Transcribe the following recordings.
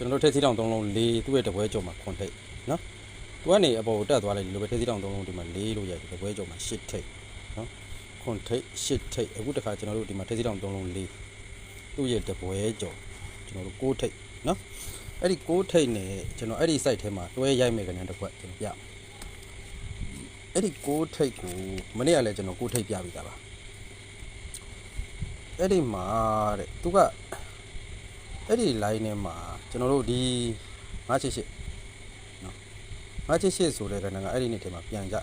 ကျွန်တော်တို့ထက်စီတောင်သုံးလုံး၄သူ့ရဲ့တပွဲကြော်မှာခွန်ထိတ်နော်သူကနေအပေါ်ကိုတက်သွားလိုက်ဒီလိုပဲထက်စီတောင်သုံးလုံးဒီမှာ၄လို့ရိုက်တယ်တပွဲကြော်မှာ၈ထိတ်နော်ခွန်ထိတ်၈ထိတ်အခုတခါကျွန်တော်တို့ဒီမှာထက်စီတောင်သုံးလုံး၄သူ့ရဲ့တပွဲကြော်ကျွန်တော်တို့၉ထိတ်နော်အဲ့ဒီ၉ထိတ်နဲ့ကျွန်တော်အဲ့ဒီ site ထဲမှာတွဲရိုက်မယ်ကနေတစ်ခွက်ကျွန်တော်ပြမယ်အဲ့ဒီ၉ထိတ်ကိုမနေ့ကလည်းကျွန်တော်၉ထိတ်ပြပြီးသားပါအဲ့ဒီမှာတဲ့သူကအဲ့ဒီ line ထဲမှာ ကျွန်တော်တို့ဒီ988နော်988ဆိုတဲ့ကဏ္ဍကအဲ့ဒီနေ့ထဲမှာပြန်ကြ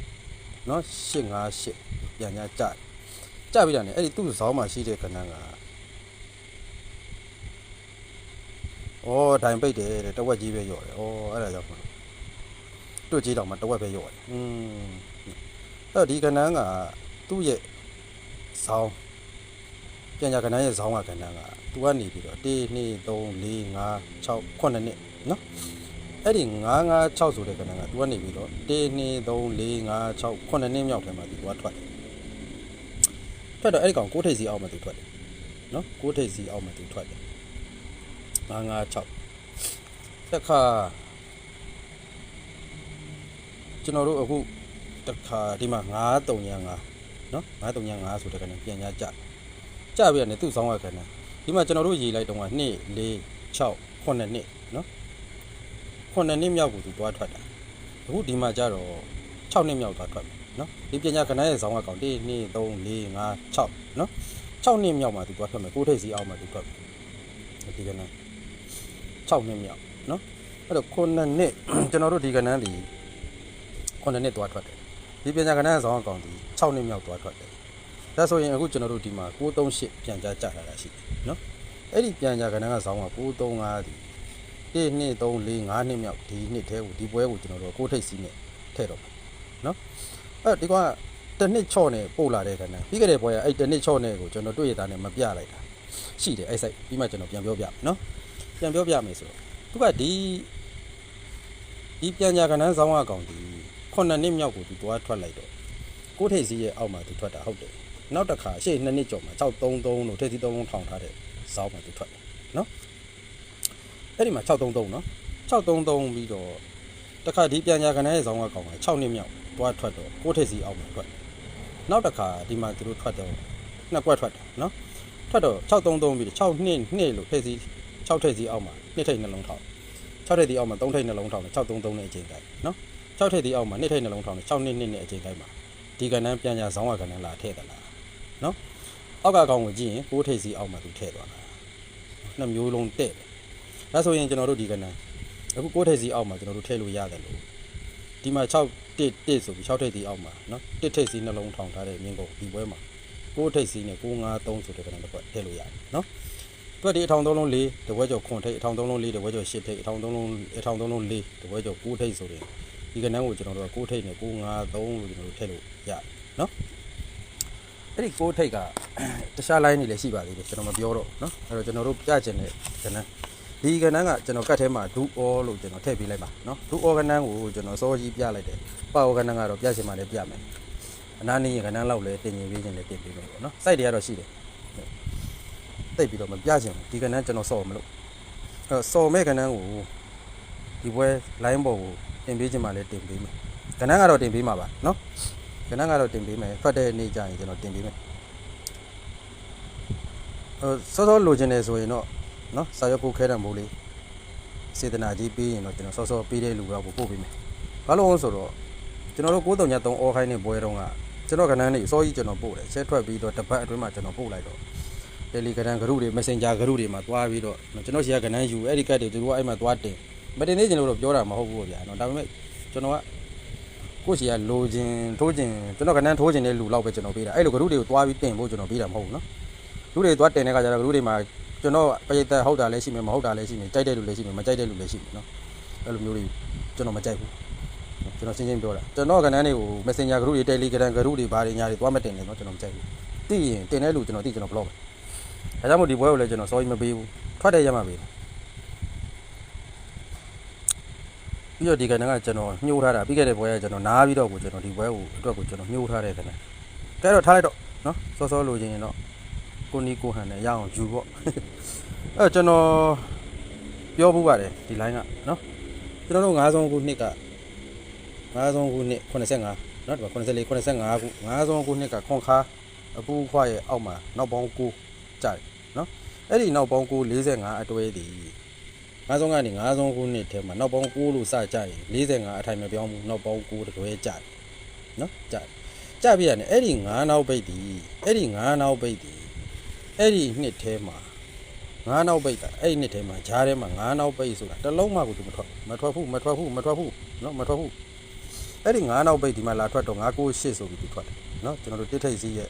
နော်858ပြန်ကြကြကြပြီးတာ ਨੇ အဲ့ဒီသူ့ဇောင်းမှာရှိတဲ့ကဏ္ဍကအော်ဒိုင်ပိတ်တယ်တဲ့တဝက်ကြီးပဲရော့တယ်အော်အဲ့ဒါကြောင့်မလို့တို့ကြီးတောင်မှတဝက်ပဲရော့တယ်อืมအဲ့တော့ဒီကဏ္ဍကသူ့ရဲ့ဇောင်း ပြန်ကြကဏ္ဍရဲ့ဇောင်းကကဏ္ဍကသူကနေပြီးတော့1 2 3 4 5 6 9နှစ်နော်အဲ့ဒီ9 5 6ဆိုတဲ့ကဏ္ဍကသူကနေပြီးတော့1 2 3 4 5 6 9နှစ်မြောက်ထဲမှာသူကထွက်တယ်ထွက်တော့အဲ့ဒီကောင်6ထိပ်စီအောက်မှာသူထွက်တယ်နော်6ထိပ်စီအောက်မှာသူထွက်တယ်9 5 6တစ်ခါကျွန်တော်တို့အခုတစ်ခါဒီမှာ9 3 5နော်9 3 5ဆိုတဲ့ကဏ္ဍပြန်ကြကြ ကြပြရတယ်သူ့ဆောင်းရခဏဒီမှာကျွန်တော်တို့ရေးလိုက်တော့က2 4 6 9နှစ်နော်9နှစ်မြောက်ကိုသူတွားထွက်တာအခုဒီမှာကြတော့6နှစ်မြောက်သွားထွက်မယ်နော်ဒီပညာခဏရဲ့ဆောင်းရကောင်1 2 3 4 5 6နော်6နှစ်မြောက်မှာသူတွားထွက်မယ်ကိုထိတ်စီအောင်မှာသူထွက်မယ်ဒီကနေ့6နှစ်မြောက်နော်အဲ့တော့9နှစ်ကျွန်တော်တို့ဒီကနေ့ဒီ9နှစ်တွားထွက်တယ်ဒီပညာခဏရဲ့ဆောင်းရကောင်ဒီ6နှစ်မြောက်တွားထွက်တယ် ဒါဆိုရင်အခုကျွန်တော်တို့ဒီမှာ638ပြန်ကြားကြတာတာရှိတယ်နော်အဲ့ဒီပြန်ကြားကဏ္ဍကဇောင်းက635ဒီ1 2 3 4 5နှစ်မြောက်ဒီနှစ်ထဲကိုဒီပွဲကိုကျွန်တော်တို့ကိုထိတ်စီးနဲ့ထည့်တော့မယ်နော်အဲ့ဒီကောင်ကတစ်နှစ်ချော့နဲ့ပို့လာတဲ့ကဏ္ဍပြီးခဲ့တဲ့ပွဲကအဲ့တစ်နှစ်ချော့နဲ့ကိုကျွန်တော်တွေ့ရတာနဲ့မပြလိုက်တာရှိတယ်အဲ့ဆိုင်ပြီးမှကျွန်တော်ပြန်ပြောပြမယ်နော်ပြန်ပြောပြမယ်ဆိုတော့သူကဒီဒီပြန်ကြားကဏ္ဍဇောင်းကကောင်ဒီ9နှစ်မြောက်ကိုသူသွားထွက်လိုက်တော့ကိုထိတ်စီးရဲ့အောက်မှာသူထွက်တာဟုတ်တယ် နောက်တစ်ခါရှေ့နှစ်နှစ်ကျော်မှာ633လို့ထည့်စီ3လုံးထောင်ထားတဲ့ဇောင်းမှာသူထွက်တယ်နော်အဲ့ဒီမှာ633နော်633ပြီးတော့တစ်ခါဒီပြန်ညာခဏရဲ့ဇောင်းကကောင်က6နှစ်မြောက်သွားထွက်တော့ကိုထည့်စီအောက်မှာထွက်နောက်တစ်ခါဒီမှာသူတို့ထွက်တော့နှစ်ကွက်ထွက်တယ်နော်ထွက်တော့633ပြီးတော့6နှစ်နှစ်လို့ထည့်စီ6ထည့်စီအောက်မှာနှစ်ထိပ်နှလုံးထောင်6ထည့်စီအောက်မှာ3ထိပ်နှလုံးထောင်တယ်633နဲ့အချိန်တိုင်းနော်6ထည့်စီအောက်မှာနှစ်ထိပ်နှလုံးထောင်တယ်6နှစ်နှစ်နဲ့အချိန်တိုင်းမှာဒီကဏ္ဍပြန်ညာဇောင်းကကဏ္ဍလာထည့်တယ်လား နော်အောက်ကကောင်ကိုကြည့်ရင်ကိုးထိပ်စီအောက်မှာသူထည့်သွားတာနှစ်မျိုးလုံးတဲ့တယ်ဒါဆိုရင်ကျွန်တော်တို့ဒီကနန်းအခုကိုးထိပ်စီအောက်မှာကျွန်တော်တို့ထည့်လို့ရတယ်လို့ဒီမှာ6တစ်တစ်ဆိုပြီး6ထိပ်စီအောက်မှာနော်တစ်ထိပ်စီနှလုံးထောင်ထားတဲ့မြင်းကုန်ဒီပွဲမှာကိုးထိပ်စီနဲ့953ဆိုတဲ့ကနန်းတစ်ခွက်ထည့်လို့ရတယ်နော်တွက်ဒီအထောင်သုံးလုံး၄တပွဲကျော်ခွန်ထိပ်အထောင်သုံးလုံး၄တပွဲကျော်၈ထိပ်အထောင်သုံးလုံးအထောင်သုံးလုံး၄တပွဲကျော်9ထိပ်ဆိုတဲ့ဒီကနန်းကိုကျွန်တော်တို့က9ထိပ်နဲ့953လို့ကျွန်တော်တို့ထည့်လို့ရတယ်နော် အဲ့ဒီကိုးထိတ်ကတခြား line တွေလည်းရှိပါသေးတယ်ကျွန်တော်မပြောတော့เนาะအဲ့တော့ကျွန်တော်တို့ပြချင်တဲ့ကဏ္ဍဒီကဏ္ဍကကျွန်တော်ကတ်ထဲမှာ do all လို့ကျွန်တော်ထည့်ပေးလိုက်ပါเนาะ do all ကဏ္ဍကိုကျွန်တော်စောကြီးပြလိုက်တယ်ပါဝကဏ္ဍကတော့ပြချင်မှလည်းပြမယ်အနာနေရင်ကဏ္ဍလောက်လည်းတင်ရင်ပေးခြင်းလည်းတင်ပေးမယ်ပေါ့เนาะ site တွေကတော့ရှိတယ်တိတ်ပြီးတော့မပြချင်ဘူးဒီကဏ္ဍကျွန်တော်စော်မလို့အဲ့တော့စော်မဲ့ကဏ္ဍကိုဒီပွဲ line ပေါ်ကိုတင်ပေးခြင်းမှလည်းတင်ပေးမယ်ကဏ္ဍကတော့တင်ပေးမှာပါเนาะ ခဏကတော့တင်ပေးမယ်ထွက်တဲ့နေ့ကျရင်ကျွန်တော်တင်ပေးမယ်ဟိုစောစောလိုချင်တယ်ဆိုရင်တော့နော်စာရွက်ပို့ခဲတယ်မို့လေစေတနာကြီးပေးရင်တော့ကျွန်တော်စောစောပေးတဲ့လူတော့ပို့ပေးမယ်ဘာလို့လဲဆိုတော့ကျွန်တော်တို့93အော်ခိုင်းနေပွဲတုန်းကကျွန်တော်ကဏ္ဍနေအစောကြီးကျွန်တော်ပို့တယ်ဆဲထွက်ပြီးတော့တပတ်အတွင်းမှာကျွန်တော်ပို့လိုက်တော့ Telegram group တွေ Messenger group တွေမှာတွားပြီးတော့ကျွန်တော်ရှိရကဏ္ဍယူအဲ့ဒီကတ်တွေသူတို့ကအဲ့မှာတွားတင်မတင်နေကျွန်တော်တို့ပြောတာမဟုတ်ဘူးဗျာနော်ဒါပေမဲ့ကျွန်တော်က ကိုယ့်စီကလိုချင်ထိုးချင်ကျွန်တော်ကနန်းထိုးချင်တဲ့လူလောက်ပဲကျွန်တော်ပေးတာအဲ့လိုဂရုတွေကိုတွားပြီးတင်ဖို့ကျွန်တော်ပေးတာမဟုတ်ဘူးနော်လူတွေတွားတင်တဲ့ခါကျတော့ဂရုတွေမှာကျွန်တော်ပရိသတ်ဟုတ်တာလည်းရှိမယ်မဟုတ်တာလည်းရှိမယ်ကြိုက်တဲ့လူလည်းရှိမယ်မကြိုက်တဲ့လူလည်းရှိမယ်နော်အဲ့လိုမျိုးတွေကျွန်တော်မကြိုက်ဘူးကျွန်တော်ရှင်းရှင်းပြောတာကျွန်တော်ကနန်းတွေကို Messenger group တွေ Telegram group တွေဘာတွေညာတွေတွားမတင်နဲ့နော်ကျွန်တော်မကြိုက်ဘူးသိရင်တင်တဲ့လူကျွန်တော်သိကျွန်တော် blog ပဲဒါကြောင့်မို့ဒီဘွဲကိုလည်းကျွန်တော် sorry မပေးဘူးထွက်တဲ့ရမှာပေးတယ် ပြီးတော့ဒီကနေ့ကကျွန်တော်ညှိုးထားတာပြီးခဲ့တဲ့ဘွဲကကျွန်တော်နားပြီးတော့ကိုကျွန်တော်ဒီဘွဲကိုအတွက်ကိုကျွန်တော်ညှိုးထားတဲ့ကနေ့ကဲတော့ထားလိုက်တော့နော်စောစောလိုချင်ရင်တော့ကိုနီကိုဟန်နဲ့ရအောင်ယူပေါ့အဲ့တော့ကျွန်တော်ပြောမှုပါတယ်ဒီ line ကနော်ကျွန်တော်တို့9ဆုံးခုနှစ်က9ဆုံးခုနှစ်85နော်ဒီမှာ84 85ခု9ဆုံးခုနှစ်ကခွန်ခါအပူခွားရဲ့အောက်မှာနောက်ပေါင်း9ကြတယ်နော်အဲ့ဒီနောက်ပေါင်း9 45အတွဲတည် 9ဆုံးကနေ9ဆုံးခုနှစ်ထဲမှာနောက်ပေါင်း9လို့စကြရင်45အထိုင်မပြောင်းဘူးနောက်ပေါင်း9တတွဲကြတယ်နော်ကြတယ်ကြပြရတယ်အဲ့ဒီ9နောက်ပိတ်တည်အဲ့ဒီ9နောက်ပိတ်တည်အဲ့ဒီနှစ်ထဲမှာငါးနောက်ပိတ်တာအဲ့ဒီနှစ်ထဲမှာဂျားထဲမှာငါးနောက်ပိတ်ဆိုတာတစ်လုံးမှကိုသူမထွက်မထွက်ဘူးမထွက်ဘူးမထွက်ဘူးနော်မထွက်ဘူးအဲ့ဒီငါးနောက်ပိတ်ဒီမှာလာထွက်တော့998ဆိုပြီးသူထွက်တယ်နော်ကျွန်တော်တို့တစ်ထိပ်စီးရဲ့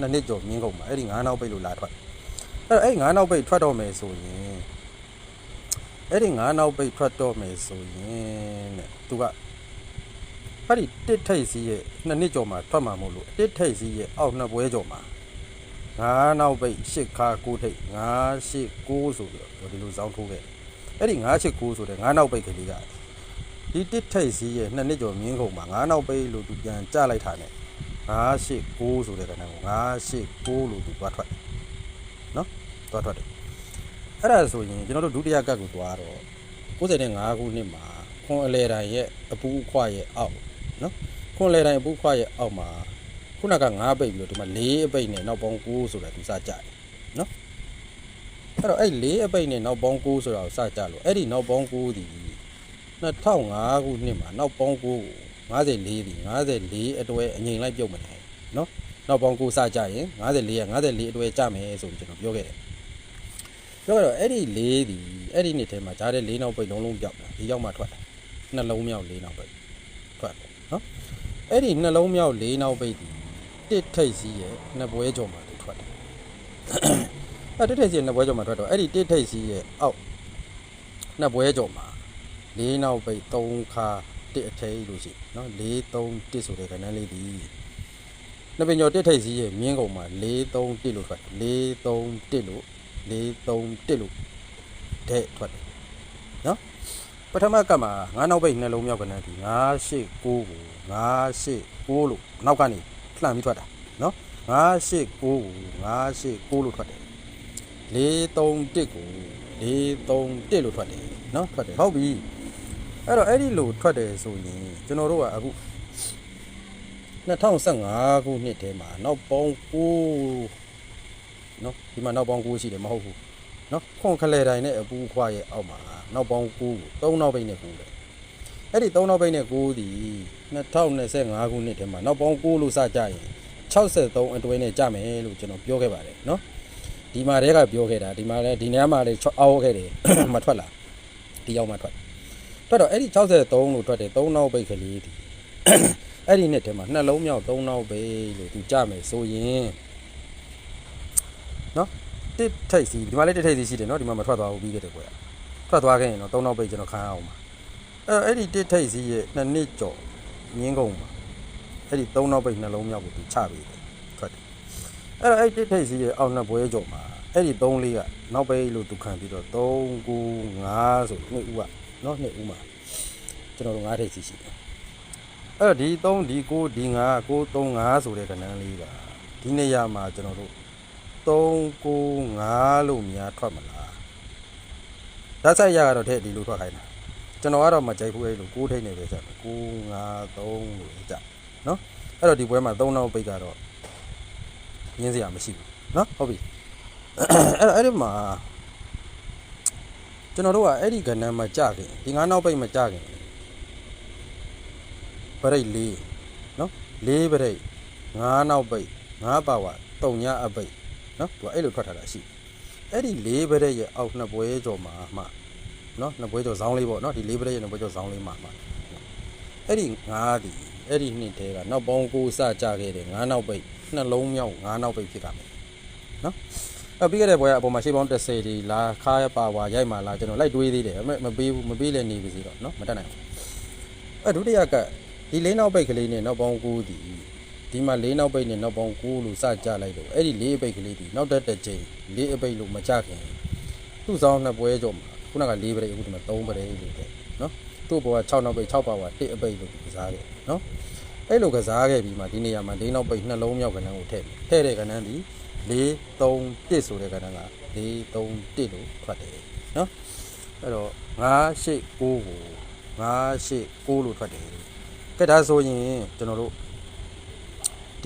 နှစ်နှစ်ကျော်မြင်းကုန်မှာအဲ့ဒီငါးနောက်ပိတ်လို့လာထွက်အဲ့တော့အဲ့ဒီငါးနောက်ပိတ်ထွက်တော့မယ်ဆိုရင် အဲ့ဒီငါးနောက်ပိတ်ထွက်တော့မယ်ဆိုရင်တဲ့သူကအဲ့ဒီတစ်ထိပ်စီးရဲ့နှစ်နှစ်ကျော်မှာထွက်မှာမို့လို့တစ်ထိပ်စီးရဲ့အောက်နှစ်ပွဲကျော်မှာငါးနောက်ပိတ်ရှစ်ခါကိုထိတ်ငါးရှစ်ကိုဆိုပြီးတော့ဒီလိုစောင်းထိုးခဲ့အဲ့ဒီငါးရှစ်ကိုဆိုတဲ့ငါးနောက်ပိတ်ကလေးကဒီတစ်ထိတ်စီးရဲ့နှစ်နှစ်ကျော်မြင်းကုန်မှာငါးနောက်ပိတ်လို့သူပြန်ကြလိုက်တာနဲ့ငါးရှစ်ကိုဆိုတဲ့ကဏ္ဍကိုငါးရှစ်ကိုလို့သူသွားထွက်နော်သွားထွက်တယ် အဲ့ဒါဆိုရင်ကျွန်တော်တို့ဒုတိယကတ်ကိုသွားတော့95ခုနှစ်မှာခွန်အလဲတိုင်းရဲ့အပူအခွရဲ့အောက်နော်ခွန်အလဲတိုင်းအပူအခွရဲ့အောက်မှာခုနက9ပိတ်ပြီးတော့ဒီမှာ4အပိတ်နဲ့နောက်ပေါင်း9ဆိုတာသူစကြတယ်နော်အဲ့တော့အဲ့4အပိတ်နဲ့နောက်ပေါင်း9ဆိုတာကိုစကြလို့အဲ့ဒီနောက်ပေါင်း9ဒီ2005ခုနှစ်မှာနောက်ပေါင်း9ကို54ဒီ54အတွဲအငိမ်လိုက်ပြုတ်မယ်နော်နောက်ပေါင်း9စကြရင်54က54အတွဲကြမယ်ဆိုပြီးကျွန်တော်ပြောခဲ့တယ် ပြောတော့အဲ့ဒီ4ဒီအဲ့ဒီနှစ်ထဲမှာကြားတဲ့4နောက်ပိတ်လုံးလုံးပြောက်တယ်ဒီရောက်မှထွက်တယ်နှလုံးမြောက်4နောက်ပိတ်ထွက်တယ်နော်အဲ့ဒီနှလုံးမြောက်4နောက်ပိတ်ဒီတစ်ထိတ်စီးရဲ့နှစ်ပွဲကြော်မှာသူထွက်တယ်။အဲ့တစ်ထိတ်စီးရဲ့နှစ်ပွဲကြော်မှာထွက်တော့အဲ့ဒီတစ်ထိတ်စီးရဲ့အောက်နှစ်ပွဲကြော်မှာလေးနောက်ပိတ်3ခါတစ်အထိတ်လို့ရှိနော်4 3တစ်ဆိုတဲ့ကဏ္ဍလေးဒီနှစ်ပင်ကျော်တစ်ထိတ်စီးရဲ့မြင်းကုန်မှာ4 3တစ်လို့ထွက်တယ်4 3တစ်လို့ 4 3တစ်လို့တဲ့ထွက်တယ်နော်ပထမကပ်မှာငါးနောက်ပိတ်နှလုံးမြောက်ကဏ္ဍဒီ9 8 9ကို9 8 9လို့နောက်ကနေလှမ်းပြီးထွက်တာနော်9 8 9ကို9 8 9လို့ထွက်တယ်4 3 1ကို4 3 1လို့ထွက်တယ်နော်ထွက်တယ်ဟုတ်ပြီအဲ့တော့အဲ့ဒီလိုထွက်တယ်ဆိုရင်ကျွန်တော်တို့ကအခု2015ခုနှစ်ထဲမှာနောက်ပေါင်း9 နော်ဒီမှာနောက်ပေါင်း9ရှိတယ်မဟုတ်ဘူးနော်ခွန်ခလဲတိုင်းနဲ့အပူခွားရဲ့အောက်မှာနောက်ပေါင်း9ကို3နောက်ပိတ်နဲ့9တယ်အဲ့ဒီ3နောက်ပိတ်နဲ့9ဒီ2025ခုနှစ်ထဲမှာနောက်ပေါင်း9လို့စကြရင်63အတွဲနဲ့ကြမယ်လို့ကျွန်တော်ပြောခဲ့ပါတယ်နော်ဒီမှာတည်းကပြောခဲ့တာဒီမှာလည်းဒီနေရာမှာလည်းအောက်ခဲ့တယ်မထွက်လာဒီရောက်မှထွက်ထွက်တော့အဲ့ဒီ63လို့ထွက်တယ်3နောက်ပိတ်ကလေးဒီအဲ့ဒီနှစ်ထဲမှာနှလုံးမြောက်3နောက်ပိတ်လို့သူကြမယ်ဆိုရင် နော်တစ်ထိတ်စီဒီမှာလည်းတစ်ထိတ်စီရှိတယ်နော်ဒီမှာမထွက်သွားဘူးပြီးခဲ့တယ်ကွယ်ထွက်သွားခဲ့ရင်တော့3နောက်ပိတ်ကျွန်တော်ခံအောင်ပါအဲ့အဲ့ဒီတစ်ထိတ်စီရဲ့နှစ်နှစ်ကျော်ငင်းကုန်ပါအဲ့ဒီ3နောက်ပိတ်နှလုံးမြောက်ကိုသူချပေးတယ်ထွက်တယ်အဲ့တော့အဲ့တစ်ထိတ်စီရဲ့အောက်နှစ်ပွဲကျော်မှာအဲ့ဒီ3လေးကနောက်ပိတ်လို့သူခံပြီးတော့3 9 5ဆိုနှစ်ဦးကနော်နှစ်ဦးမှာကျွန်တော်တို့9ထိတ်စီရှိတယ်အဲ့တော့ဒီ3ဒီ9ဒီ9 9 3 5ဆိုတဲ့ကဏ္ဍလေးကဒီနေရာမှာကျွန်တော်တို့ 3 9 5လို့များထွက်မလားဓာတ်ဆိုင်ရကတော့တဲ့ဒီလိုထွက်ခိုင်းတာကျွန်တော်ကတော့မကြိုက်ဘူးအဲ့လို6ထိတ်နေပဲဆက်9 5 3လို့ကြနော်အဲ့တော့ဒီပွဲမှာ3နောက်ပိတ်ကတော့ရင်းစရာမရှိဘူးနော်ဟုတ်ပြီအဲ့တော့အဲ့ဒီမှာကျွန်တော်တို့ကအဲ့ဒီကဏ္ဍမှာကြခင်ဒီ9နောက်ပိတ်မှာကြခင်ပရိတ်၄နော်၄ပရိတ်၅နောက်ပိတ်၅ပါဝါ၃ညအပိတ် နော်သူကအဲ့လိုထွက်ထားတာရှိအဲ့ဒီ၄ပရိတ်ရဲ့အောက်နှစ်ပွဲကျော်မှာမှနော်နှစ်ပွဲကျော်ဇောင်းလေးပေါ့နော်ဒီ၄ပရိတ်ရဲ့နှစ်ပွဲကျော်ဇောင်းလေးမှာမှအဲ့ဒီ၅ဒီအဲ့ဒီနှစ်တဲကနောက်ပေါင်းကိုစကြခဲ့တယ်၅နောက်ပိတ်နှလုံးမြောက်၅နောက်ပိတ်ဖြစ်ကြမယ်နော်အဲ့ပြီးခဲ့တဲ့ဘွဲကအပေါ်မှာရှေ့ပေါင်း30ဒီလာခါရပါဝါရိုက်မှာလာကျွန်တော်လိုက်တွေးသေးတယ်မမပေးဘူးမပေးလည်းနေပြီစီတော့နော်မတက်နိုင်ဘူးအဲ့ဒုတိယကဒီလေးနောက်ပိတ်ကလေးနဲ့နောက်ပေါင်း9ဒီ ဒီမှာလေးနောက်ပိတ်နဲ့နောက်ပေါင်း9လို့စကြလိုက်တော့အဲ့ဒီလေးအပိတ်ကလေးဒီနောက်တက်တစ်ချိန်လေးအပိတ်လို့မကြခင်သူ့ဆောင်နှစ်ပွဲကြောမှာခုနက၄ပရိတ်အခုဒီမှာ3ပရိတ်လို့တဲ့နော်သူ့ဘောက6နောက်ပိတ်6ပါဝါ1အပိတ်လို့ကစားခဲ့နော်အဲ့လိုကစားခဲ့ပြီးမှဒီနေရာမှာလေးနောက်ပိတ်နှလုံးမြောက်ကဏ္ဍကိုထည့်တယ်ထည့်တဲ့ကဏ္ဍဒီ4 3 1ဆိုတဲ့ကဏ္ဍက4 3 1လို့ထွက်တယ်နော်အဲ့တော့9 8 9ကို9 8 9လို့ထွက်တယ်ကဲဒါဆိုရင်ကျွန်တော်တို့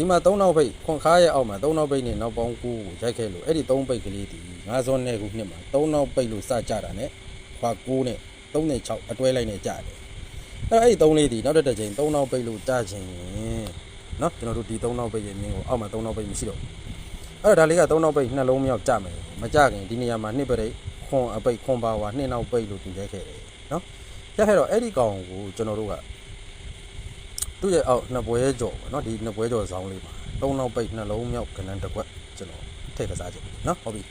ဒီမှာ၃နောက်ပိတ်ခွန်ခါရဲ့အောက်မှာ၃နောက်ပိတ်နဲ့နောက်ပေါင်း9ကိုရိုက်ခဲ့လို့အဲ့ဒီ၃ပိတ်ကလေးဒီငါးစွန်းနဲ့ခုနှစ်မှာ၃နောက်ပိတ်လို့စကြတာနဲ့ခွာ9နဲ့3နဲ့6အတွဲလိုက်နဲ့ကြတယ်အဲ့တော့အဲ့ဒီ၃လေးဒီနောက်တစ်တစ်ချိန်၃နောက်ပိတ်လို့ကြခြင်းနော်ကျွန်တော်တို့ဒီ၃နောက်ပိတ်ရဲ့မြင်းကိုအောက်မှာ၃နောက်ပိတ်မရှိတော့အဲ့တော့ဒါလေးက၃နောက်ပိတ်နှလုံးမြောက်ကြမယ်မကြခင်ဒီနေရာမှာနှစ်ပိတ်ခွန်အပိတ်ခွန်ပါဝါနှစ်နောက်ပိတ်လို့တင်ခဲ့ခဲ့တယ်နော်ရခဲ့တော့အဲ့ဒီကောင်ကိုကျွန်တော်တို့က သူ့ရဲ့အောက်နှစ်ပွဲကြော်ပေါ့နော်ဒီနှစ်ပွဲကြော်ဇောင်းလေးမှာ3နောက်ပိတ်နှလုံးမြောက်ကနန်းတစ်ခွက်ကျွန်တော်ထည့်ကစားခြင်းနော်ဟုတ်ပြီ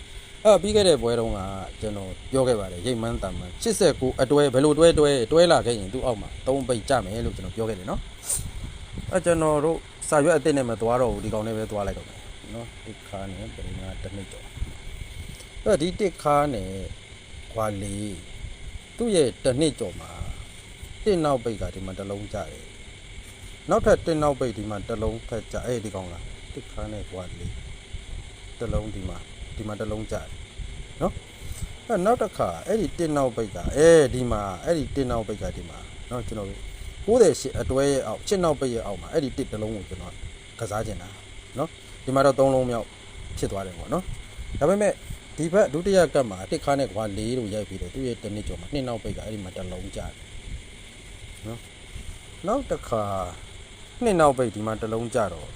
အဲ့ပြီးခဲ့တဲ့ပွဲတုန်းကကျွန်တော်ပြောခဲ့ပါတယ်ရိတ်မန်းတန်မန်89အတွဲဘယ်လိုတွဲတွဲတွဲလာခဲ့ရင်သူ့အောက်မှာ3ပိတ်ကြမယ်လို့ကျွန်တော်ပြောခဲ့တယ်နော်အဲ့ကျွန်တော်တို့စာရွက်အစ်စ်နဲ့မသွားတော့ဘူးဒီကောင်နဲ့ပဲသွားလိုက်တော့မယ်နော်တစ်ခါနဲ့ပြင်ငါတစ်နှစ်ကျော်အဲ့တော့ဒီတစ်ခါနဲ့ခွာလေးသူ့ရဲ့တစ်နှစ်ကျော်မှာတစ်နောက်ပိတ်ကဒီမှာတစ်လုံးကြတယ် နောက်ထပ်တစ်နောက်ပိတ်ဒီမှာတစ်လုံးထပ်ကြအဲ့ဒီကောင်လားတစ်ခါနဲ့ခွာလေးတစ်လုံးဒီမှာဒီမှာတစ်လုံးကြတယ်နော်အဲ့နောက်တစ်ခါအဲ့ဒီတစ်နောက်ပိတ်ကအဲဒီမှာအဲ့ဒီတစ်နောက်ပိတ်ကဒီမှာနော်ကျွန်တော်တို့90ရှစ်အတွဲရဲ့အောက်ရှစ်နောက်ပိတ်ရဲ့အောက်မှာအဲ့ဒီတစ်တစ်လုံးကိုကျွန်တော်ကစားကျင်တာနော်ဒီမှာတော့3လုံးမြောက်ဖြစ်သွားတယ်ပေါ့နော်ဒါပေမဲ့ဒီဘက်ဒုတိယကတ်မှာတစ်ခါနဲ့ကွာ၄လို့ရိုက်ပြီးတယ်သူ့ရဲ့တစ်နှစ်ကျော်မှာနှစ်နောက်ပိတ်ကအဲ့ဒီမှာတစ်လုံးကျတယ်နော်နောက်တစ်ခါ နှစ်နောက်ပိတ်ဒီမှာတစ်လုံးကျတော့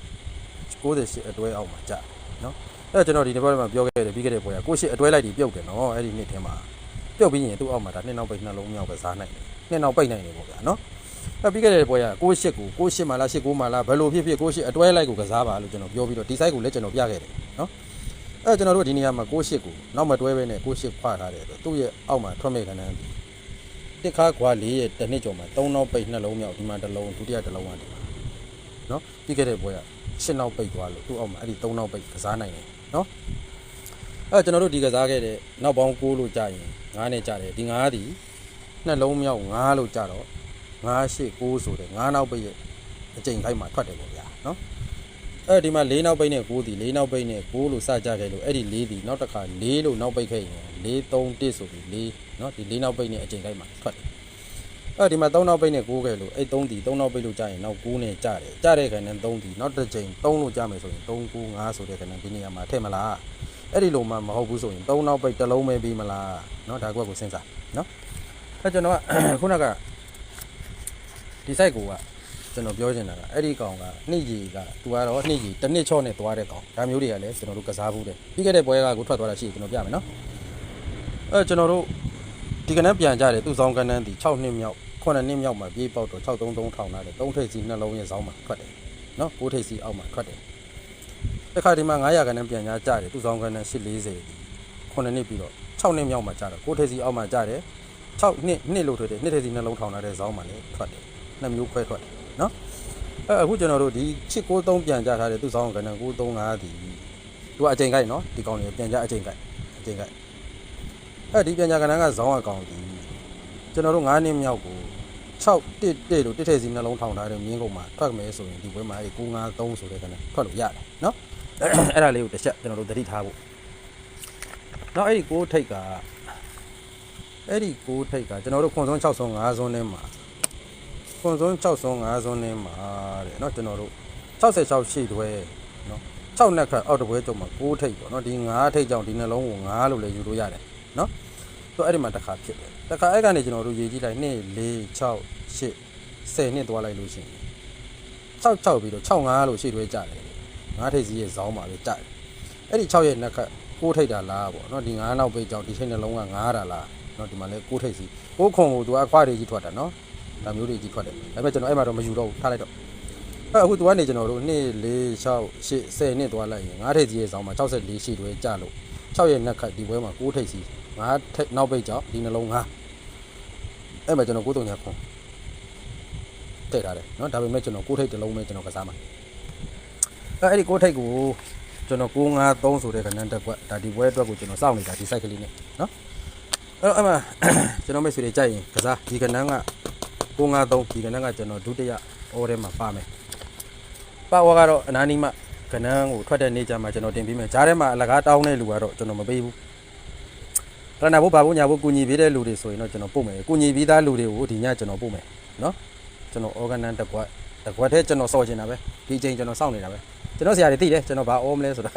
68အတွဲအောက်မှာကျတယ်နော်အဲ့တော့ကျွန်တော်ဒီတစ်ပတ်မှာပြောခဲ့တယ်ပြီးခဲ့တဲ့ပွဲကကိုရှိအတွဲလိုက်ပြီးပြုတ်တယ်နော်အဲ့ဒီနှစ်ထဲမှာပြုတ်ပြီးရင်သူ့အောက်မှာဒါနှစ်နောက်ပိတ်နှလုံးမြောက်ပဲစားနိုင်တယ်နှစ်နောက်ပိတ်နိုင်တယ်ပေါ့ဗျာနော်အပြီးခဲ့တဲ့ပွဲက68ကို68မှာလား89မှာလားဘယ်လိုဖြစ်ဖြစ်68အတွဲလိုက်ကိုကစားပါလို့ကျွန်တော်ပြောပြီးတော့ဒီ site ကိုလည်းကျွန်တော်ပြခဲ့တယ်နော်အဲကျွန်တော်တို့ဒီနေရာမှာ68ကိုနောက်မတွဲဘဲနဲ့68ခွာထားတယ်ဆိုသူ့ရဲ့အောက်မှာထွက်မဲ့ကဏ္ဍတစ်ခါခွာ၄ရဲ့တစ်နှစ်ကျော်မှာ3နောက်ပိတ်နှလုံးမြောက်ဒီမှာတစ်လုံးဒုတိယတစ်လုံးကဒီမှာ နော်ပြီးခဲ့တဲ့ပွဲက10နောက်ပိတ်သွားလို့သူ့အောက်မှာအဲ့ဒီ3နောက်ပိတ်ကစားနိုင်တယ်နော်အဲကျွန်တော်တို့ဒီကစားခဲ့တဲ့နောက်ပေါင်း6လို့ကြာရင်9နဲ့ကြာတယ်ဒီ9ဒီနှလုံးမြောက်9လို့ကြာတော့9 8 9ဆိုတဲ့9နောက်ပိတ်ရဲ့အကျိန်ခိုက်မှာထွက်တယ်ပေါ့ဗျာနော်အဲဒီမှာ4နောက်ပိတ်နဲ့9ဒီ4နောက်ပိတ်နဲ့9လို့စကြခဲ့လို့အဲ့ဒီ4ဒီနောက်တစ်ခါ4လို့နောက်ပိတ်ခဲ့ရင်4 3 1ဆိုပြီး4နော်ဒီ4နောက်ပိတ်နဲ့အကျိန်ခိုက်မှာထွက်တယ် အဲဒီမှာ3နောက်ပိတ်နဲ့9ခဲ့လို့အဲ့3ဒီ3နောက်ပိတ်လို့ကြာရင်နောက်9နဲ့ကြာတယ်ကြာတဲ့ခါနဲ့3ဒီနောက်တစ်ချိန်3လို့ကြာမယ်ဆိုရင်3 9 5ဆိုတဲ့ခါနဲ့ဒီနေရာမှာထည့်မလားအဲ့ဒီလိုမှမဟုတ်ဘူးဆိုရင်3နောက်ပိတ်တစ်လုံးပဲပြီးမလားနော်ဒါကွက်ကိုစဉ်းစားနော်အဲကျွန်တော်ကခုနကဒီ site ကိုကကျွန်တော်ပြောချင်တာကအဲ့ဒီကောင်ကနှိကြီးကသူကတော့နှိကြီးတစ်နှစ်ချော့နဲ့သွားတဲ့ကောင်ဒါမျိုးတွေကလည်းကျွန်တော်တို့ကစားဘူးတယ်ပြီးခဲ့တဲ့ပွဲကကိုထွက်သွားတာရှိတယ်ကျွန်တော်ပြမယ်နော်အဲကျွန်တော်တို့ ဒီကနေ့ပြန်ကြတယ်သူ့ဆောင်ကန်းတန်းဒီ6နှစ်မြောက်9နှစ်မြောက်မှာပြေးပေါက်တော့633ထောင်လာတယ်3ထိပ်စီနှလုံးရဲ့ဇောင်းမှာထွက်တယ်နော်9ထိပ်စီအောက်မှာထွက်တယ်တခါဒီမှာ900ကန်းတန်းပြန်ကြကြတယ်သူ့ဆောင်ကန်းတန်း840 9နှစ်ပြီးတော့6နှစ်မြောက်မှာကြတော့9ထိပ်စီအောက်မှာကြတယ်6နှစ်နှစ်လို့ထွက်တယ်နှစ်ထိပ်စီနှလုံးထောင်လာတဲ့ဇောင်းမှာလည်းထွက်တယ်နှစ်မျိုးခွဲထွက်တယ်နော်အဲအခုကျွန်တော်တို့ဒီချစ်63ပြန်ကြထားတယ်သူ့ဆောင်ကဏ္ဍ935ဒီသူကအချိန်ကိုက်နော်ဒီကောင်တွေပြန်ကြအချိန်ကိုက်အချိန်ကိုက် အဲဒီပြန်ကြကဏ္ဍကဇောင်းအကောင်ဒီကျွန်တော်တို့9နှစ်မြောက်ကို6တစ်တစ်လို့တစ်ထည့်စီနှလုံးထောင်ထားတဲ့မြင်းကုန်မှာထွက်မယ်ဆိုရင်ဒီပွဲမှာအဲ953ဆိုတဲ့ကဏ္ဍထွက်လို့ရတယ်နော်အဲ့ဒါလေးကိုတစ်ချက်ကျွန်တော်တို့သတိထားဖို့နောက်အဲ့ဒီ6ထိတ်ကအဲ့ဒီ6ထိတ်ကကျွန်တော်တို့ခွန်ဆုံး6ဆုံး5ဆုံးနဲ့မှာ ခွန်ဆုံး6ဆုံး5ဆုံးနဲ့မှာတဲ့เนาะကျွန်တော်တို့66ရှိတွဲเนาะ6နှစ်ခတ်အောက်တစ်ပွဲကျုံမှာ6ထိပ်ပေါ့เนาะဒီ9ထိပ်ကြောင့်ဒီနှလုံးကို9လို့လည်းယူလို့ရတယ်เนาะ သူအဲ့ဒီမှာတစ်ခါဖြစ်တယ်တစ်ခါအဲ့ကနေကျွန်တော်တို့ရေကြည့်လိုက်2 4 6 8 10နှစ်သွားလိုက်လို့ရှိရင်6 6ပြီးတော့6 5လို့ရှေ့တွဲကြတယ်ငါးထိပ်စီးရဲ့ဇောင်းပါပဲကြတယ်အဲ့ဒီ6ရဲ့နှက်ခတ်ကိုးထိပ်တာလားပေါ့နော်ဒီ9နောက်ပဲကြောက်ဒီချိန်နှလုံးက9တာလားနော်ဒီမှာလဲကိုးထိပ်စီးကိုးခွန်ကိုသူကခွားတွေကြီးထွက်တာနော်ဒါမျိုးတွေကြီးထွက်တယ်ဒါပေမဲ့ကျွန်တော်အဲ့မှာတော့မယူတော့ဘူးထားလိုက်တော့အဲ့အခုသူကနေကျွန်တော်တို့2 4 6 8 10နှစ်သွားလိုက်ရင်9ထိပ်စီးရဲ့ဇောင်းမှာ64ရှေ့တွဲကြလို့6ရဲ့နှက်ခတ်ဒီပွဲမှာ6ထိပ်စီး 9ထိပ်နောက်ပိတ်ကြောင့်ဒီနှလုံး9အဲ့မှာကျွန်တော်9တုံညာခွန်ထည့်ထားတယ်เนาะဒါပေမဲ့ကျွန်တော်9ထိပ်တစ်လုံးပဲကျွန်တော်ကစားမှာအဲ့အဲ့ဒီ9ထိပ်ကိုကျွန်တော်953ဆိုတဲ့ကဏ္ဍတက်ကွက်ဒါဒီဘွဲအတွက်ကိုကျွန်တော်စောင့်နေတာဒီ site ကလေးနဲ့เนาะအဲ့တော့အဲ့မှာကျွန်တော်မိတ်ဆွေတွေကြိုက်ရင်ကစားဒီကဏ္ဍက 953ဒီကဏ္ဍကကျွန်တော်ဒုတိယအော်ထဲမှာပါမယ်ပါဝါကတော့အနာနီမကဏ္ဍကိုထွက်တဲ့နေ့ကျမှကျွန်တော်တင်ပေးမယ်ဂျားထဲမှာအလကားတောင်းတဲ့လူကတော့ကျွန်တော်မပေးဘူး ကလနာဘို့ဘာဘို့ညာဘို့ကူညီပေးတဲ့လူတွေဆိုရင်တော့ကျွန်တော်ပို့မယ်ကူညီပြီးသားလူတွေကိုဒီညကျွန်တော်ပို့မယ်နော်ကျွန်တော် organ တစ်ကွက်တစ်ကွက်တည်းကျွန်တော်စော်ချင်တာပဲဒီချိန်ကျွန်တော်စောင့်နေတာပဲကျွန်တော်ဆရာတွေသိတယ်ကျွန်တော်ဘာအောမလဲဆိုတာ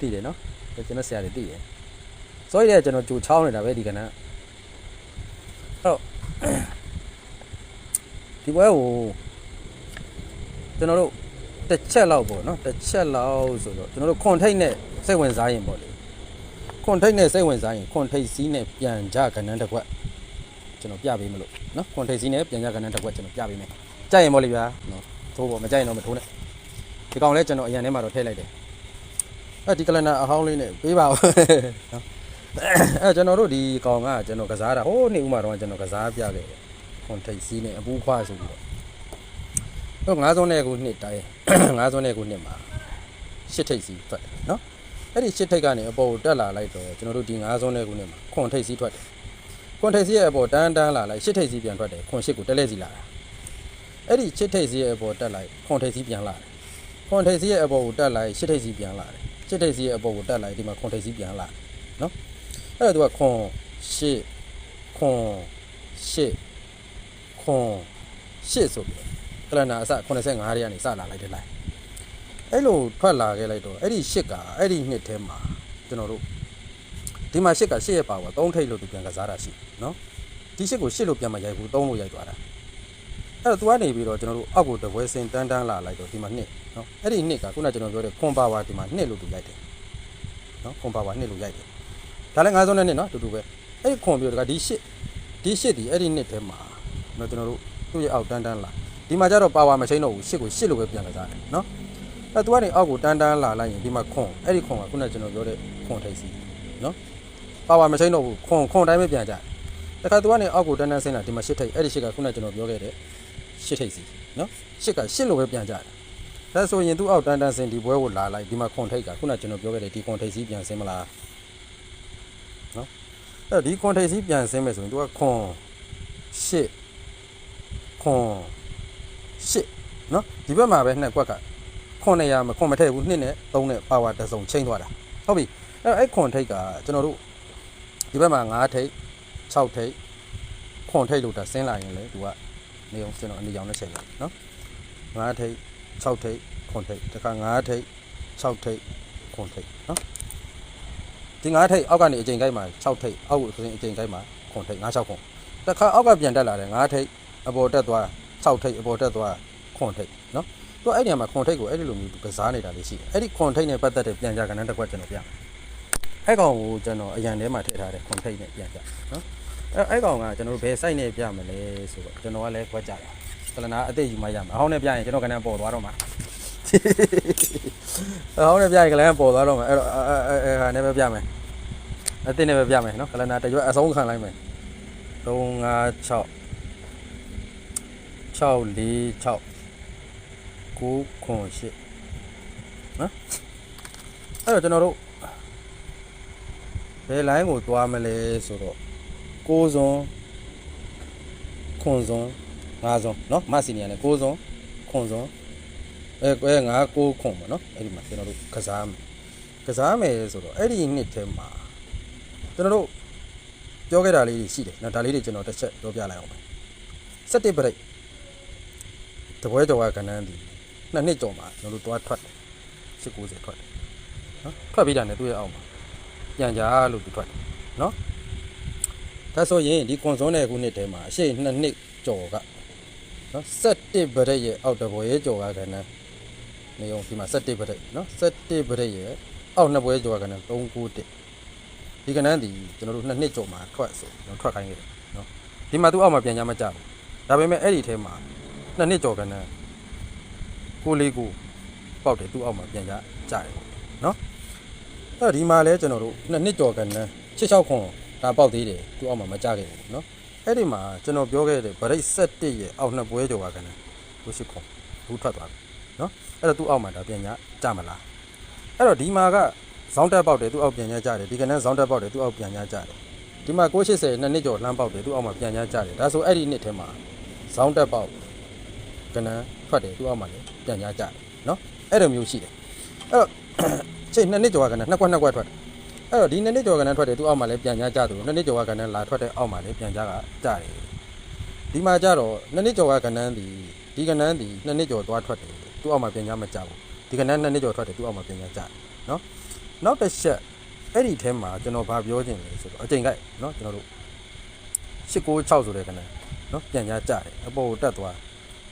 သိတယ်နော်ကျွန်တော်ဆရာတွေသိတယ်ဆိုရတဲ့ကျွန်တော်ကြိုချောင်းနေတာပဲဒီကနေ့အဲ့တော့ဒီဘွဲကိုကျွန်တော်တို့တစ်ချက်လောက်ပေါ့နော်တစ်ချက်လောက်ဆိုတော့ကျွန်တော်တို့ခွန်ထိတ်နဲ့စိတ်ဝင်စားရင်ပေါ့လေ ခွန်ထိတ်နဲ့စိတ်ဝင်စားရင်ခွန်ထိတ်စီးနဲ့ပြန်ကြကဏ္ဍတစ်ခွက်ကျွန်တော်ပြပေးမလို့နော်ခွန်ထိတ်စီးနဲ့ပြန်ကြကဏ္ဍတစ်ခွက်ကျွန်တော်ပြပေးမယ်ကြိုက်ရင်ပေါ့လေဗျာနော်သိုးပေါ့မကြိုက်ရင်တော့မထိုးနဲ့ဒီကောင်လဲကျွန်တော်အရင်ထဲမှာတော့ထည့်လိုက်တယ်အဲဒီကလနာအဟောင်းလေးနဲ့ပေးပါဦးနော်အဲကျွန်တော်တို့ဒီကောင်ကကျွန်တော်ကစားတာဟိုးနေ့ဥမာတော့ကျွန်တော်ကစားပြခဲ့တယ်ခွန်ထိတ်စီးနဲ့အပူခွားဆိုပြီးတော့တော့ငါးစုံနဲ့ခုနှစ်တိုင်းငါးစုံနဲ့ခုနှစ်မှာရှစ်ထိတ်စီးထွက်တယ်နော် အဲ့ဒီရှစ်ထိတ်ကနေအပေါ်ကိုတက်လာလိုက်တော့ကျွန်တော်တို့ဒီငါးစုံတဲ့ခုနဲ့မှာခွန်ထိတ်စီးထွက်တယ်ခွန်ထိတ်စီးရဲ့အပေါ်တန်းတန်းလာလိုက်ရှစ်ထိတ်စီးပြန်ထွက်တယ်ခွန်ရှစ်ကိုတက်လဲစီလာတာအဲ့ဒီရှစ်ထိတ်စီးရဲ့အပေါ်တက်လိုက်ခွန်ထိတ်စီးပြန်လာတယ်ခွန်ထိတ်စီးရဲ့အပေါ်ကိုတက်လိုက်ရှစ်ထိတ်စီးပြန်လာတယ်ရှစ်ထိတ်စီးရဲ့အပေါ်ကိုတက်လိုက်ဒီမှာခွန်ထိတ်စီးပြန်လာတယ်နော်အဲ့တော့သူကခွန်ရှစ်ခွန်ရှစ်ခွန်ရှစ်ဆိုပြီးကလနာအစ85ရက်ကနေစလာလိုက်တယ်လိုက် အဲ့လိုထွက်လာခဲ့လိုက်တော့အဲ့ဒီရှစ်ကအဲ့ဒီနှစ်ထဲမှာကျွန်တော်တို့ဒီမှာရှစ်ကရှစ်ရဲ့ပါကွာသုံးထိပ်လို့သူပြန်ကစားတာရှိနော်ဒီရှစ်ကိုရှစ်လို့ပြန်မရိုက်ဘူးသုံးလို့ရိုက်သွားတာအဲ့တော့သူကနေပြီးတော့ကျွန်တော်တို့အောက်ကိုတပွဲစင်တန်းတန်းလာလိုက်တော့ဒီမှာနှစ်နော်အဲ့ဒီနှစ်ကခုနကကျွန်တော်ပြောတဲ့ခွန်ပါဝါဒီမှာနှစ်လို့သူရိုက်တယ်နော်ခွန်ပါဝါနှစ်လို့ရိုက်တယ်ဒါလည်း90နဲ့နှစ်နော်တူတူပဲအဲ့ဒီခွန်ပြီးတော့ဒီရှစ်ဒီရှစ်ဒီအဲ့ဒီနှစ်ထဲမှာနော်ကျွန်တော်တို့သူ့ရဲ့အောက်တန်းတန်းလာဒီမှာကျတော့ပါဝါမချိန်းတော့ဘူးရှစ်ကိုရှစ်လို့ပဲပြန်ကစားတယ်နော် အဲသူကနေအောက်ကိုတန်းတန်းလာလိုက်ရင်ဒီမှာခွန်အဲ့ဒီခွန်ကခုနကကျွန်တော်ပြောတဲ့ခွန်ထိပ်စီနော်ပါဝါမချိန်းတော့ဘူးခွန်ခွန်တိုင်းပဲပြန်ကြတယ်တခါသူကနေအောက်ကိုတန်းတန်းဆင်းလာဒီမှာရှစ်ထိပ်အဲ့ဒီရှစ်ကခုနကကျွန်တော်ပြောခဲ့တဲ့ရှစ်ထိပ်စီနော်ရှစ်ကရှစ်လိုပဲပြန်ကြတယ်ဒါဆိုရင်သူအောက်တန်းတန်းဆင်းဒီဘွဲကိုလာလိုက်ဒီမှာခွန်ထိပ်ကခုနကကျွန်တော်ပြောခဲ့တဲ့ဒီခွန်ထိပ်စီပြန်ဆင်းမလားနော်အဲ့ဒီခွန်ထိပ်စီပြန်ဆင်းမယ်ဆိုရင်သူကခွန်ရှစ်ခွန်ရှစ်နော်ဒီဘက်မှာပဲနှစ်ကွက်က ခွန်နေရမခွန်မထည့်ဘူးနှစ်နဲ့သုံးနဲ့ပါဝါတစ်စုံချိန်သွားတာဟုတ်ပြီအဲ့တော့အဲ့ခွန်ထိတ်ကကျွန်တော်တို့ဒီဘက်မှာ9ထိတ်6ထိတ်ခွန်ထိတ်လို့ဒါဆင်းလာရင်လေသူကနေအောင်ကျွန်တော်အနေရောင်နဲ့ချိန်လိုက်နော်9ထိတ်6ထိတ်ခွန်ထိတ်တခါ9ထိတ်6ထိတ်ခွန်ထိတ်နော်ဒီ9ထိတ်အောက်ကနေအချိန်ကိုက်မှာ6ထိတ်အောက်ကိုဆိုရင်အချိန်ကိုက်မှာခွန်ထိတ်9 6ခွန်တခါအောက်ကပြန်တက်လာတယ်9ထိတ်အပေါ်တက်သွား6ထိတ်အပေါ်တက်သွားခွန်ထိတ်နော် သူအဲ့ဒီမှာခွန်ထိတ်ကိုအဲ့ဒီလိုမျိုးကစားနေတာလေးရှိတယ်အဲ့ဒီခွန်ထိတ်နဲ့ပတ်သက်တဲ့ပြန်ကြကဏ္ဍတစ်ခွက်ကျွန်တော်ပြမယ်အဲ့ကောင်ကိုကျွန်တော်အရန်ထဲမှာထည့်ထားတဲ့ခွန်ထိတ်နဲ့ပြန်ကြနော်အဲ့အဲ့ကောင်ကကျွန်တော်တို့ဘယ် site နဲ့ပြမလဲဆိုတော့ကျွန်တော်ကလည်းခွက်ကြတာကလနာအသိယူမှရမှာအဟောင်းနဲ့ပြရင်ကျွန်တော်ကဏ္ဍပေါ်သွားတော့မှာအဟောင်းနဲ့ပြရင်ကလနာပေါ်သွားတော့မှာအဲ့တော့အဲအဲဟာနဲ့ပဲပြမယ်အသိနဲ့ပဲပြမယ်နော်ကလနာတရွတ်အဆုံးခံလိုက်မယ်3 5 6 6 4 6 908နော်အဲ့တော့ကျွန်တော်တို့ဘယ် line ကိုသွားမလဲဆိုတော့9စွန်ခွန်စွန်9စွန်နော်မစီနီယာနဲ့9စွန်ခွန်စွန်အဲအဲ9 9ခွန်ပေါ့နော်အဲ့ဒီမှာကျွန်တော်တို့ကစားမယ်ကစားမယ်ဆိုတော့အဲ့ဒီနှစ်ထဲမှာကျွန်တော်တို့ပြောခဲ့တာလေးရှိတယ်နော်ဒါလေးတွေကျွန်တော်တစ်ချက်ပြောပြလိုက်အောင်ပဲစက်တစ်ပရိတ်တပွဲတော်ကကဏ္ဍတည် နှစ်နှစ်ကျော်မှာကျွန်တော်တို့သွားထွက်တယ်890ထွက်တယ်နော်ထွက်ပြီးတာနဲ့သူ့ရဲ့အောက်မှာပြန်ကြလို့သူထွက်တယ်နော်ဒါဆိုရင်ဒီကွန်စွန်းတဲ့ခုနှစ်ထဲမှာအရှိနှစ်နှစ်ကျော်ကနော်17ဗရက်ရဲ့အောက်တဘောရဲ့ကျော်ကကဏ္ဍနေအောင်ဒီမှာ17ဗရက်နော်17ဗရက်ရဲ့အောက်နှစ်ပွဲကျော်ကကဏ္ဍ391ဒီကဏ္ဍဒီကျွန်တော်တို့နှစ်နှစ်ကျော်မှာထွက်ဆိုကျွန်တော်ထွက်ခိုင်းခဲ့တယ်နော်ဒီမှာသူ့အောက်မှာပြန်ကြမကြဘူးဒါပေမဲ့အဲ့ဒီထဲမှာနှစ်နှစ်ကျော်ကဏ္ဍ ကိုလေးကိုပေါက်တယ်သူ့အောက်မှာပြန်ကြကြတယ်နော်အဲ့တော့ဒီမှာလဲကျွန်တော်တို့နှစ်နှစ်ကျော်ကန်နန်း66ခွန်ဒါပေါက်သေးတယ်သူ့အောက်မှာမကြခဲ့ဘူးနော်အဲ့ဒီမှာကျွန်တော်ပြောခဲ့တဲ့ဗရိတ်7ရဲ့အောက်နှစ်ပွဲကျော်ကကန်နန်းကိုရှိခွန်ဘူးထွက်သွားတယ်နော်အဲ့တော့သူ့အောက်မှာဒါပြန်ကြကြမလားအဲ့တော့ဒီမှာကဇောင်းတက်ပေါက်တယ်သူ့အောက်ပြန်ကြကြတယ်ဒီကနန်းဇောင်းတက်ပေါက်တယ်သူ့အောက်ပြန်ကြကြတယ်ဒီမှာ680နှစ်နှစ်ကျော်လှမ်းပေါက်တယ်သူ့အောက်မှာပြန်ကြကြတယ်ဒါဆိုအဲ့ဒီနှစ်ထဲမှာဇောင်းတက်ပေါက်ကနန်းထွက်တယ်သူ့အောက်မှာလည်း ပြန်ကြကြတယ်နော်အဲ့လိုမျိုးရှိတယ်အဲ့တော့ချိန်နှစ်နှစ်ကျော်ကကနန်းနှစ်ကွက်နှစ်ကွက်ထွက်တယ်အဲ့တော့ဒီနှစ်နှစ်ကျော်ကဏ္ဍထွက်တယ်သူအောက်မှာလည်းပြန်ကြားကြသူနှစ်နှစ်ကျော်ကကဏ္ဍလာထွက်တဲ့အောက်မှာလည်းပြန်ကြားကကြတယ်ဒီမှာကြတော့နှစ်နှစ်ကျော်ကကဏ္ဍဒီဒီကဏ္ဍဒီနှစ်နှစ်ကျော်သွားထွက်တယ်သူအောက်မှာပြန်ကြားမကြဘူးဒီကဏ္ဍနှစ်နှစ်ကျော်ထွက်တယ်သူအောက်မှာပြန်ကြားကြတယ်နော်နောက်တစ်ချက်အဲ့ဒီထဲမှာကျွန်တော်ဗာပြောခြင်းလေဆိုတော့အချိန်ကိုက်နော်ကျွန်တော်တို့896ဆိုတဲ့ကဏ္ဍနော်ပြန်ကြားကြတယ်အပေါ်ကိုတက်သွား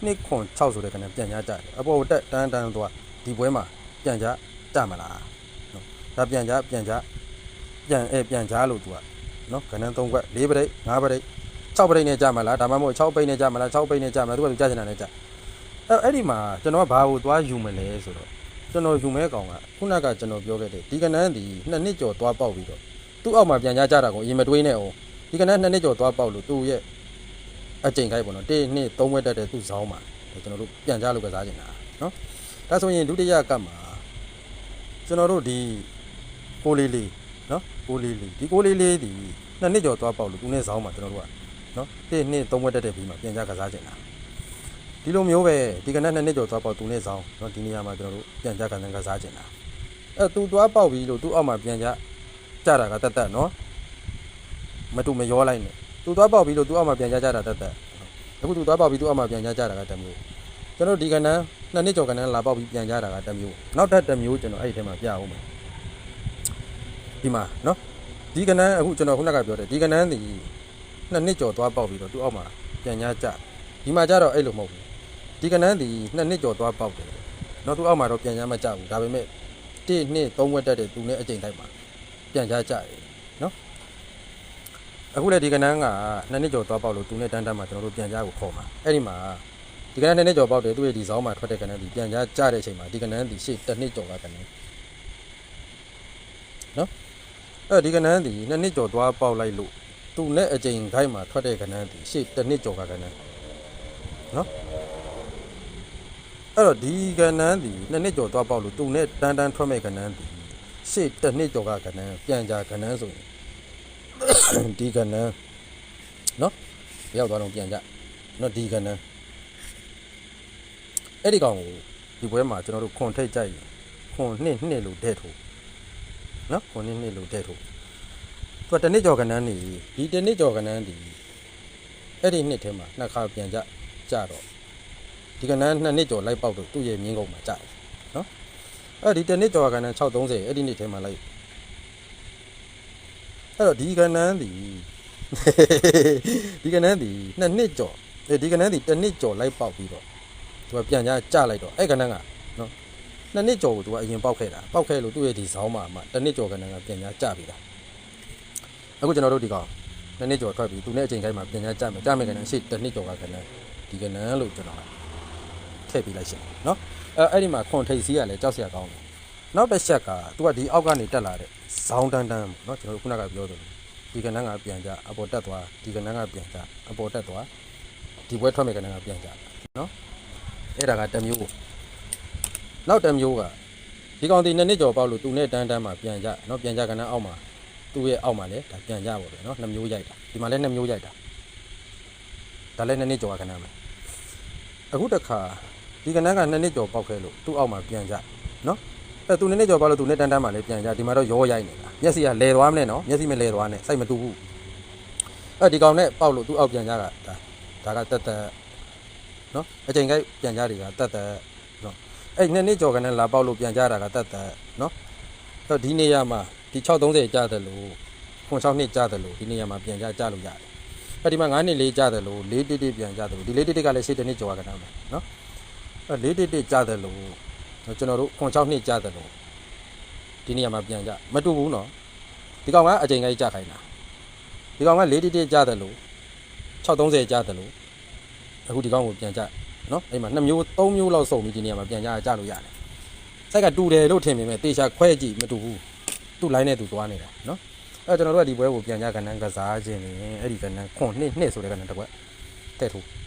2.6ဆိုတဲ့ကနေပြန်ရကြတယ်အပေါ်ကိုတက်တန်းတန်းသွားဒီပွဲမှာပြန်ကြကြမလားနော်ဒါပြန်ကြပြန်ကြပြန်အဲပြန်ကြလို့သူကနော်ကဏ္ဍ3ခွက်4ပရိတ်5ပရိတ်6ပရိတ်နဲ့ကြမလားဒါမှမဟုတ်6ပိတ်နဲ့ကြမလား6ပိတ်နဲ့ကြမလားသူကသူကြချင်တာနဲ့ကြအဲအဲ့ဒီမှာကျွန်တော်ကဘာကိုသွားယူမလဲဆိုတော့ကျွန်တော်ယူမဲကောင်ကခုနကကျွန်တော်ပြောခဲ့တဲ့ဒီကဏ္ဍဒီနှစ်နှစ်ကျော်သွားပေါက်ပြီးတော့သူ့အောက်မှာပြန်ကြကြတာကိုအရင်မတွေးနဲ့အောင်ဒီကဏ္ဍနှစ်နှစ်ကျော်သွားပေါက်လို့သူ့ရဲ့ အကြိမ်ခိုက်ပေါ့နော်1 2 3ဝက်တက်တဲ့သူ့ဇောင်းမှာကျွန်တော်တို့ပြန်ကြလို့ကစားချင်တာနော်ဒါဆိုရင်ဒုတိယကပ်မှာကျွန်တော်တို့ဒီကိုလေးလေးနော်ကိုလေးလေးဒီကိုလေးလေးဒီနှစ်နှစ်ကျော်သွားပေါက်လို့သူနဲ့ဇောင်းမှာကျွန်တော်တို့ကနော်1 2 3ဝက်တက်တဲ့ပြီးမှာပြန်ကြကစားချင်တာဒီလိုမျိုးပဲဒီကနေ့နှစ်နှစ်ကျော်သွားပေါက်သူနဲ့ဇောင်းနော်ဒီနေရာမှာကျွန်တော်တို့ပြန်ကြကန်ကစားချင်တာအဲသူသွားပေါက်ပြီလို့သူ့အောက်မှာပြန်ကြကြတာကတတ်တတ်နော်မတူမရောလိုက်နဲ့ သူသွားပေါက်ပြီးလို့သူ့အောက်မှာပြန်ကြကြတာတက်တက်အခုသူသွားပေါက်ပြီးသူ့အောက်မှာပြန်ကြကြတာကတမျိုးကျွန်တော်ဒီကဏ္ဍနှစ်နှစ်ကျော်ကဏ္ဍလာပေါက်ပြီးပြန်ကြတာကတမျိုးနောက်ထပ်တမျိုးကျွန်တော်အဲ့ဒီထဲမှာပြအောင်မယ်ဒီမှာနော်ဒီကဏ္ဍအခုကျွန်တော်ခုနကပြောတယ်ဒီကဏ္ဍဒီနှစ်နှစ်ကျော်သွားပေါက်ပြီးတော့သူ့အောက်မှာပြန်ကြကြဒီမှာကြတော့အဲ့လိုမဟုတ်ဘူးဒီကဏ္ဍဒီနှစ်နှစ်ကျော်သွားပေါက်တယ်နော်သူ့အောက်မှာတော့ပြန်ကြမကြဘူးဒါပေမဲ့1နှစ်3ဝက်တက်တဲ့သူနဲ့အချိန်တိုင်းမှာပြန်ကြကြတယ်နော် အခုလည်းဒီကနန်းကနှစ်နှစ်ကျော်သွားပေါက်လို့သူနဲ့တန်းတန်းမှာကျွန်တော်တို့ပြန်ညာကိုခေါ်မှာအဲ့ဒီမှာဒီကနန်းနှစ်နှစ်ကျော်ပေါက်တယ်သူ့ရဲ့ဒီဇောင်းမှာထွက်တဲ့ကနန်းဒီပြန်ညာကြတဲ့အချိန်မှာဒီကနန်းဒီရှေ့တစ်နှစ်ကျော်ကကနန်းအဲ့ဒီကနန်းဒီနှစ်နှစ်ကျော်သွားပေါက်လိုက်လို့သူနဲ့အကြိမ်ခိုင်းမှာထွက်တဲ့ကနန်းဒီရှေ့တစ်နှစ်ကျော်ကကနန်းနော်အဲ့တော့ဒီကနန်းဒီနှစ်နှစ်ကျော်သွားပေါက်လို့သူနဲ့တန်းတန်းထွက်မဲ့ကနန်းဒီရှေ့တစ်နှစ်ကျော်ကကနန်းပြန်ကြကနန်းဆိုရင် ဒီကနန်းနော်ရောက်သွားတော့ပြန်ကြနော်ဒီကနန်းအဲ့ဒီကောင်ကိုဒီပွဲမှာကျွန်တော်တို့ခွန်ထိတ်ကြိုက်ရင်ခွန်နှစ်နှစ်လို့တဲ့ထိုးနော်ခုနှစ်နှစ်လို့တဲ့ထုတ်သူကတစ်နှစ်ကျော်ကနန်းနေဒီတစ်နှစ်ကျော်ကနန်းဒီအဲ့ဒီနှစ်ထဲမှာနှစ်ခါပြန်ကြကြတော့ဒီကနန်းနှစ်နှစ်ကျော်လိုက်ပေါက်တော့သူ့ရဲ့မြင်းကုန်မှာကြတယ်နော်အဲ့ဒီတစ်နှစ်ကျော်ကနန်း630အဲ့ဒီနှစ်ထဲမှာလိုက် အဲ့တော့ဒီကနန်းဒီဒီကနန်းဒီနှစ်နှစ်ကျော်ဒီကနန်းဒီတစ်နှစ်ကျော်လိုက်ပေါက်ပြီးတော့သူကပြန်ကြကြလိုက်တော့အဲ့ကနန်းကနှစ်နှစ်ကျော်ကိုသူကအရင်ပေါက်ခဲ့တာပေါက်ခဲ့လို့သူ့ရဲ့ဒီဇောင်းမှာမှတစ်နှစ်ကျော်ကနန်းကပြန်ညာကြပြီတာအခုကျွန်တော်တို့ဒီကောင်နှစ်နှစ်ကျော်ထွက်ပြီသူနဲ့အချိန်ခိုင်းမှာပြန်ညာကြမယ်ကြမယ်ကနန်းရှေ့တစ်နှစ်ကျော်ကကနန်းဒီကနန်းလို့ကျွန်တော်ကထည့်ပေးလိုက်ရှင်နော်အဲအဲ့ဒီမှာခွန်ထိတ်စီးကလည်းကြောက်စရာကောင်းတယ်နောက်တစ်ချက်ကသူကဒီအောက်ကနေတက်လာတဲ့ ဇောင်းတန်းတန်းပေါ့နော်ကျွန်တော်တို့ခုနကပြောသလိုဒီကနန်းကပြန်ကြအပေါ်တက်သွားဒီကနန်းကပြန်ကြအပေါ်တက်သွားဒီဘွဲထွက်မယ်ကနန်းကပြန်ကြနော်အဲ့ဒါကတစ်မျိုး နောက်တစ်မျိုးကဒီကောင်ဒီနှစ်နှစ်ကျော်ပေါက်လို့သူနဲ့တန်းတန်းမှာပြန်ကြเนาะပြန်ကြကနန်းအောက်မှာသူ့ရဲ့အောက်မှာလည်းဒါပြန်ကြပါပဲเนาะနှစ်မျိုးရိုက်တာဒီမှာလည်းနှစ်မျိုးရိုက်တာဒါလည်းနှစ်နှစ်ကျော်ကနန်းပဲအခုတစ်ခါဒီကနန်းကနှစ်နှစ်ကျော်ပေါက်ခဲ့လို့သူ့အောက်မှာပြန်ကြเนาะ အဲသူနဲ့နဲ့ကြော်သွားလို့သူနဲ့တန်းတန်းမှလည်းပြန်ကြဒီမှာတော့ရောရိုက်နေတာမျက်စိကလဲသွားမလဲနော်မျက်စိမလဲသွားနဲ့စိတ်မတူဘူးအဲဒီကောင်နဲ့ပေါက်လို့သူအောက်ပြန်ကြတာဒါကတက်တက်နော်အချိန်ကြိုက်ပြန်ကြတွေကတက်တက်နော်အဲ့နှစ်နှစ်ကြော်ကနေလာပေါက်လို့ပြန်ကြတာကတက်တက်နော်အဲ့တော့ဒီနေရာမှာဒီ630ကြတယ်လို့ခွန်6နှစ်ကြတယ်လို့ဒီနေရာမှာပြန်ကြကြလို့ရတယ်အဲ့ဒီမှာ9နှစ်လေးကြတယ်လို့4တိတိပြန်ကြတယ်လို့ဒီ4တိတိကလည်းရှေ့တစ်နှစ်ကြော်ကနေမှာနော်အဲ့4တိတိကြတယ်လို့ ကျွန်တော်တို့ခွန်6နှစ်ကျတယ်လို့ဒီနေရာမှာပြန်ကြမတူဘူးနော်ဒီကောင်ကအချိန်ကြီးကြခိုင်းတာဒီကောင်က4တိတိကျတယ်လို့630ကျတယ်လို့အခုဒီကောင်ကိုပြန်ကြနော်အဲ့မှာနှစ်မျိုးသုံးမျိုးလောက်စုံပြီးဒီနေရာမှာပြန်ကြကြလို့ရတယ်။စိုက်ကတူတယ်လို့ထင်ပေမဲ့တေချာခွဲကြည့်မတူဘူး။သူ့ line နဲ့သူသွားနေတာနော်။အဲ့တော့ကျွန်တော်တို့ကဒီပွဲကိုပြန်ကြကဏ္ဍကစားခြင်းနေအဲ့ဒီကဏ္ဍခွန်နှစ်နှစ်ဆိုတဲ့ကဏ္ဍတစ်ခွက်တဲ့ထိုး